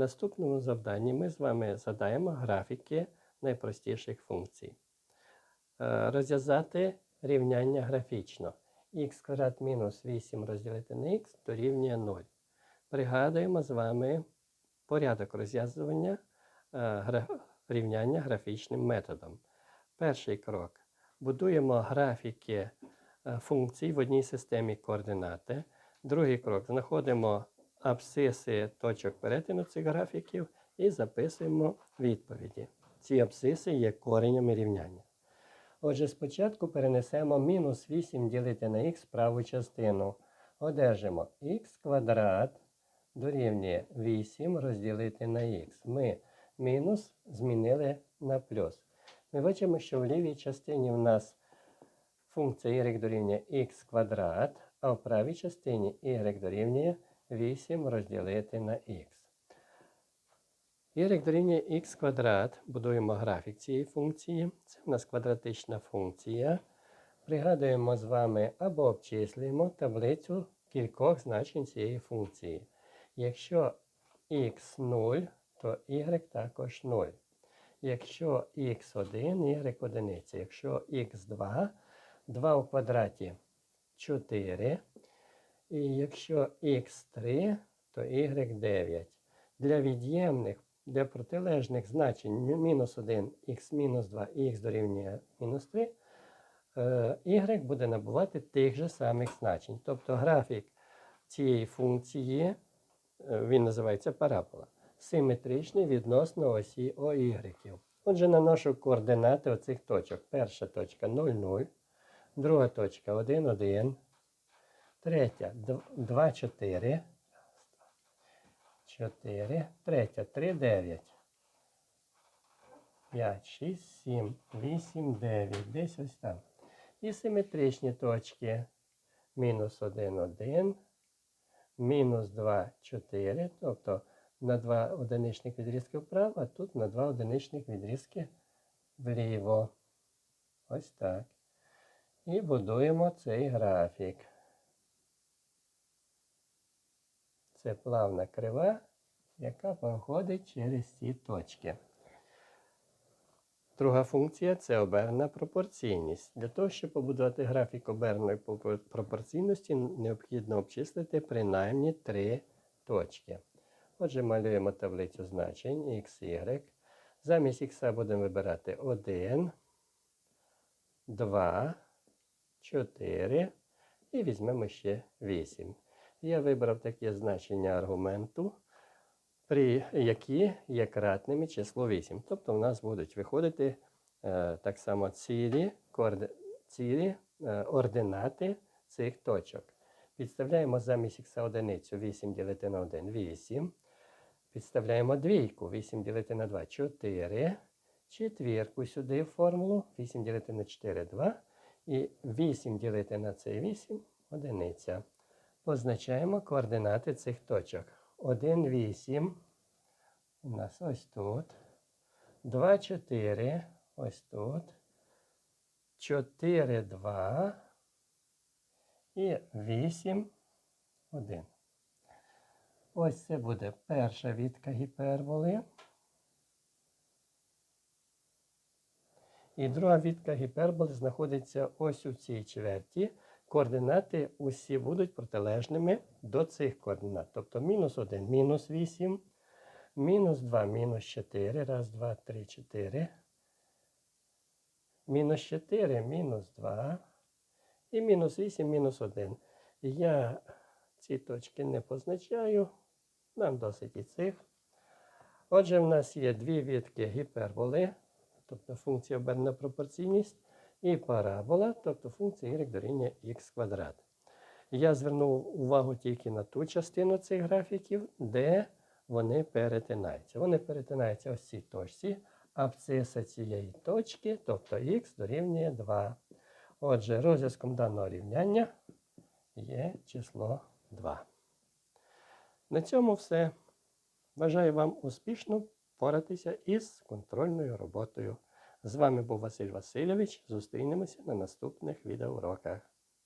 наступному завданні ми з вами задаємо графіки найпростіших функцій. Е, Розв'язати рівняння графічно. х квадрат мінус 8 розділити на х дорівнює 0. Пригадуємо з вами порядок розв'язування е, рівняння графічним методом. Перший крок. Будуємо графіки е, функцій в одній системі координати. Другий крок. Знаходимо абсциси точок перетину цих графіків і записуємо відповіді. Ці абсциси є коренями рівняння. Отже, спочатку перенесемо мінус 8 ділити на х праву частину. Одержимо х квадрат дорівнює 8 розділити на х. Ми мінус змінили на плюс. Ми бачимо, що в лівій частині в нас функція y дорівнює х квадрат, а в правій частині y дорівнює 8 розділити на х. y дорівнює х квадрат. Будуємо графік цієї функції. Це в нас квадратична функція. Пригадуємо з вами або обчислюємо таблицю кількох значень цієї функції. Якщо х 0, то y також 0. Якщо х1, y одиниця. Якщо х2, 2 у квадраті 4. І якщо х3, то y9. Для від'ємних, для протилежних значень мінус 1, х мінус 2 і х дорівнює мінус 3, е, y буде набувати тих же самих значень. Тобто графік цієї функції, е, він називається парабола, симетричний відносно осі OY. Отже, наношу координати оцих точок. Перша точка 0, 0, друга точка 1, 1, третя 2, 4, 4, третя 3, 9. 5, 6, 7, 8, 9. Десь ось там. І симетричні точки. Мінус 1, 1, мінус 2, 4. Тобто на 2 одиничних відрізки вправо, а тут на 2 одиничних відрізки вліво. Ось так. І будуємо цей графік. Це плавна крива, яка проходить через ці точки. Друга функція це обернена пропорційність. Для того, щоб побудувати графік оберної пропорційності, необхідно обчислити принаймні три точки. Отже, малюємо таблицю значень x, y. Замість х будемо вибирати 1, 2, 4 і візьмемо ще 8. Я вибрав таке значення аргументу, при які є кратними число 8. Тобто в нас будуть виходити е, так само цілі, коорди... цілі е, ординати цих точок. Підставляємо замість х одиницю 8 ділити на 1 8. Підставляємо двійку 8 ділити на 2 4. Четвірку сюди в формулу 8 ділити на 4 2. І 8 ділити на цей 8 одиниця. Позначаємо координати цих точок. 1, 8 у нас ось тут. 2, 4 ось тут. 4, 2 і 8, 1. Ось це буде перша відка гіперболи. І друга відка гіперболи знаходиться ось у цій чверті. Координати усі будуть протилежними до цих координат. Тобто мінус 1, мінус 8, мінус 2, мінус 4. Раз, два, три, 4. Мінус 4, мінус 2. І мінус 8, мінус 1. Я ці точки не позначаю. Нам досить і цих. Отже, в нас є дві відки гіперболи, тобто функція обернена пропорційність, і парабола, тобто функція y дорівнює х квадрат. Я звернув увагу тільки на ту частину цих графіків, де вони перетинаються. Вони перетинаються ось цій точці, абсциса цієї точки, тобто х дорівнює 2. Отже, розв'язком даного рівняння є число 2. На цьому все. Бажаю вам успішно поратися із контрольною роботою. З вами був Василь Васильович. Зустрінемося на наступних відеоуроках.